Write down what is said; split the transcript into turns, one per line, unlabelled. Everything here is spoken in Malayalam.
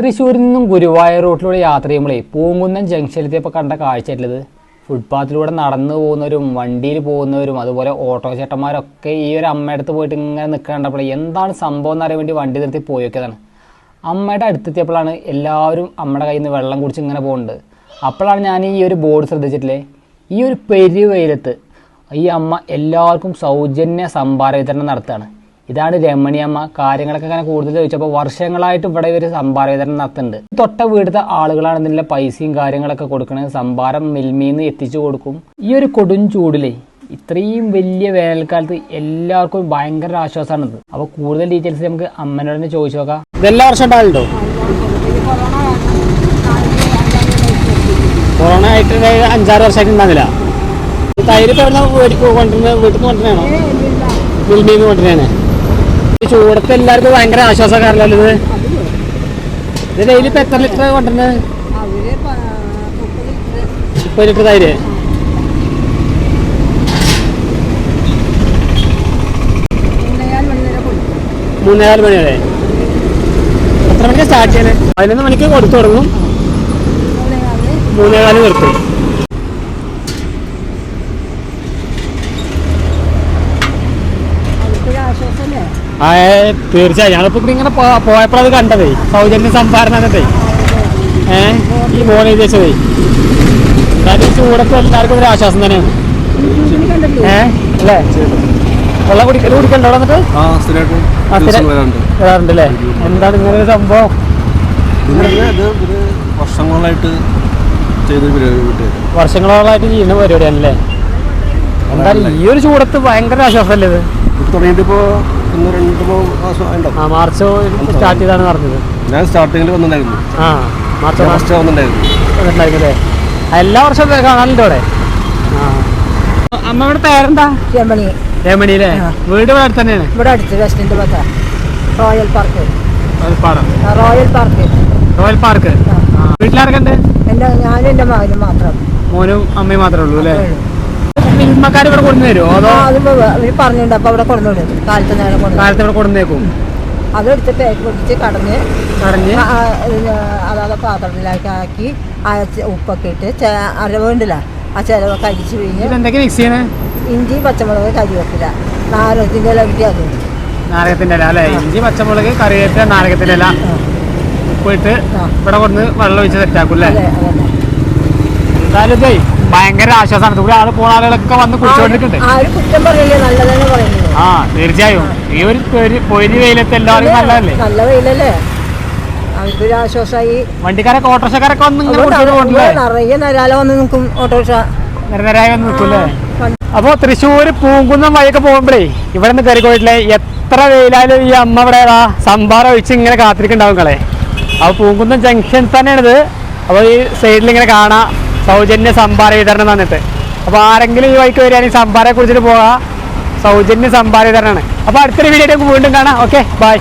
തൃശ്ശൂരിൽ നിന്നും ഗുരുവായൂർ റൂട്ടിലൂടെ യാത്ര ചെയ്യുമ്പോഴേ പൂങ്കുന്നം ജംഗ്ഷനിലെത്തിയപ്പോൾ കണ്ട കാഴ്ചയായിട്ടുള്ളത്. ഫുട്പാത്തിലൂടെ നടന്നു പോകുന്നവരും വണ്ടിയിൽ പോകുന്നവരും അതുപോലെ ഓട്ടോ ചേട്ടന്മാരൊക്കെ ഈ ഒരു അമ്മയുടെ അടുത്ത് പോയിട്ട് ഇങ്ങനെ നിൽക്കണ്ടപ്പോൾ എന്താണ് സംഭവം എന്ന് അറിയാൻ വേണ്ടി വണ്ടി നിർത്തി പോയൊക്കെയാണ് അമ്മയുടെ അടുത്തെത്തിയപ്പോഴാണ് എല്ലാവരും അമ്മയുടെ കയ്യിൽ നിന്ന് വെള്ളം കുടിച്ച് ഇങ്ങനെ പോകുന്നുണ്ട് അപ്പോഴാണ് ഞാൻ ഈ ഒരു ബോർഡ് ശ്രദ്ധിച്ചിട്ടില്ലേ? ഈ ഒരു പെരുവെയിലത്ത് ഈ അമ്മ എല്ലാവർക്കും സൗജന്യ സംഭാര വിതരണം നടത്തുകയാണ്. ഇതാണ് രമണിയമ്മ കാര്യങ്ങളൊക്കെ അങ്ങനെ കൂടുതൽ ചോദിച്ചപ്പോൾ വർഷങ്ങളായിട്ട് ഇവിടെ ഒരു സംഭാര വിതരണം നടത്തുന്നുണ്ട്. തൊട്ട വീടുത്തെ ആളുകളാണ് ഇതിന്റെ പൈസയും കാര്യങ്ങളൊക്കെ കൊടുക്കുന്നത് സംഭാരം മിൽമീന്ന് എത്തിച്ചു കൊടുക്കും. ഈ ഒരു കൊടും ചൂടിലേ ഇത്രയും വലിയ വേനൽക്കാലത്ത് എല്ലാവർക്കും ഭയങ്കര ആശ്വാസമാണിത് അപ്പോൾ കൂടുതൽ ഡീറ്റെയിൽസ് നമുക്ക് അമ്മനോട് തന്നെ ചോദിച്ചു നോക്കാം. ഇതെല്ലാ വർഷം കൊറോണ ആയിട്ട് അഞ്ചാറ് വർഷമായിട്ട് ഉണ്ടാവില്ല. തൈര് പറഞ്ഞ വീട്ടിൽ കൊണ്ടുവരുന്ന വീട്ടിൽ നിന്ന് കൊണ്ടുവരണോ ഈ ചൂടത്ത് എല്ലാവർക്കും ഭയങ്കര ആശ്വാസക്കാരല്ലോ ഇത്? ഇത് ഡെയിലി ഇപ്പൊ എത്ര ലിറ്റർ കൊണ്ടുവരുന്നത്
മുപ്പത് ലിറ്റർ
തൈര്.
മൂന്നേകാൽ മണി വരെ
എത്ര മണിക്ക് സ്റ്റാർട്ട് ചെയ്യണേ പതിനൊന്ന് മണിക്ക് കൊടുത്തു തുടങ്ങും. മൂന്നേകാൽ നിർത്തും
അവർക്കൊരു ആശ്വാസമല്ലേ
ആ ഏ, തീർച്ചയായും. ഞങ്ങളിപ്പോൾ ഇവിടെ ഇങ്ങനെ പോയപ്പോൾ അത് കണ്ടതേ. സൗജന്യ സംഭാരണ എന്നതേ. ഏ ഈ മോണൈസേഷനേ കാരണം ഈ ചൂടൊക്കെ എല്ലാവർക്കും ഒരു ആശ്വാസം തന്നെയാണ്.
ഏഹ്
ഏ അല്ലേ? വെള്ളം കുടിക്കൽ കുടിക്കണ്ടോ
വരാറുണ്ട്.
അല്ലേ എന്താണ് ഇങ്ങനെ ഒരു സംഭവം
വർഷങ്ങളായിട്ട്
വർഷങ്ങളോളായിട്ട് ചെയ്യുന്ന പരിപാടിയാണല്ലേ? എന്തായാലും ഈ ഒരു ചൂടത്ത് ഭയങ്കര ആശ്വാസമല്ലേ ഇത്?
ഇത് തുടങ്ങിയിട്ട് ഇപ്പോൾ ഒന്ന് രണ്ട് മാസം
ആ മാർച്ച് സ്റ്റാർട്ട് ചെയ്താണ് പറഞ്ഞത്.
ഞാൻ സ്റ്റാർട്ടിങ്ങിൽ വന്നിട്ടുണ്ടായിരുന്നു.
ആ മാർച്ച്
ഫസ്റ്റ് വന്നിട്ടുണ്ടായിരുന്നു.
ആ, എല്ലാ വർഷവും കാണാനുണ്ട് ഇവിടെ അമ്മയുടെ പേരെന്താ?
രമണി.
രമണി
അല്ലേ?
വീട് ഇവിടെ തന്നെയാണ്
ഇവിടെ അടുത്ത് വെസ്റ്റിന്റെ പത്ത royal park royal park
royal park ഉണ്ട്?
എന്റെ ഞാനും എന്റെ മകനും മാത്രം.
മോനും അമ്മയും മാത്രമേ ഉള്ളൂ അല്ലേ. മിൽമക്കാർ ഇവിടെ കൊണ്ടു തരുമോ അതോ
പറഞ്ഞിട്ടുണ്ട്. അപ്പോൾ അവിടെ കൊണ്ടുവിടും കാലത്ത് നേരം കൊണ്ടു
കാലത്ത് ഇവിടെ കൊണ്ടുവന്നേക്കും.
അതെടുത്ത് പാക്ക് പൊട്ടിച്ച് കടഞ്ഞ്
കടഞ്ഞ്
അതാത് പാത്രത്തിലാക്കി ആക്കി ഉപ്പൊക്കെ ഇട്ട് അരവുണ്ടില്ല ആ ചിലവൊക്കെ അരിച്ച് പിഴിഞ്ഞ്
ഇതെന്തൊക്കെ മിക്സ് ചെയ്യണേ?
ഇഞ്ചി പച്ചമുളക് കരിവേപ്പില. നാരകത്തിന്റെ ഇല കിട്ടി അതും?
നാരകത്തിന്റെ ഇല അല്ലേ? ഇഞ്ചി പച്ചമുളക് കറിവേപ്പില നാരകത്തിന്റെ ഇല ഉപ്പിട്ട്. ഇവിടെ കൊണ്ട് വെള്ളം ഒഴിച്ച് സെറ്റാക്കും അല്ലേ? എന്തായാലും ഭയങ്കര ആശ്വാസമാണ്. ഇവിടെ ആൾ പോണ ആളുകളൊക്കെ വന്ന് കുടിച്ചോണ്ടിരിക്കുന്നുണ്ട് ആ തീർച്ചയായും. ഈ ഒരു പൊരി- വെയിലത്ത് എല്ലാവർക്കും നല്ലതല്ലേ?
നല്ല വെയിലല്ലേ? അവർക്കൊരു ആശ്വാസമായി.
വണ്ടിക്കാരൊക്കെ ഓട്ടോറിക്ഷക്കാരൊക്കെ വന്ന്
നിറയെ നിരാല വന്ന് നിൽക്കും ഓട്ടോറിക്ഷ.
നിരനിരായി വന്ന് നിൽക്കൂല്ലേ അപ്പോൾ തൃശ്ശൂർ പൂങ്കുന്നം വഴിയൊക്കെ പോകുമ്പോഴേ ഇവിടെ നിന്ന് കയറി പോയിട്ടില്ലേ എത്ര വെയിലായാലും ഈ അമ്മ ഇവിടെ സംഭാരം ഒഴിച്ച് ഇങ്ങനെ കാത്തിരിക്കുന്നുണ്ടാവും കളെ. അപ്പോൾ പൂങ്കുന്നം ജംഗ്ഷൻ തന്നെയാണിത്. അപ്പോൾ ഈ സൈഡിൽ ഇങ്ങനെ കാണാം. സൗജന്യ സംഭാര വിതരണം തന്നിട്ട് അപ്പോൾ ആരെങ്കിലും ഈ വഴിക്ക് വരികയാണെങ്കിൽ സംഭാരയെ കുറിച്ചിട്ട് പോകാം. സൗജന്യ സംഭാര വിതരണമാണ്. അപ്പോൾ അടുത്തൊരു വീഡിയോ വീണ്ടും കാണാം. Okay bye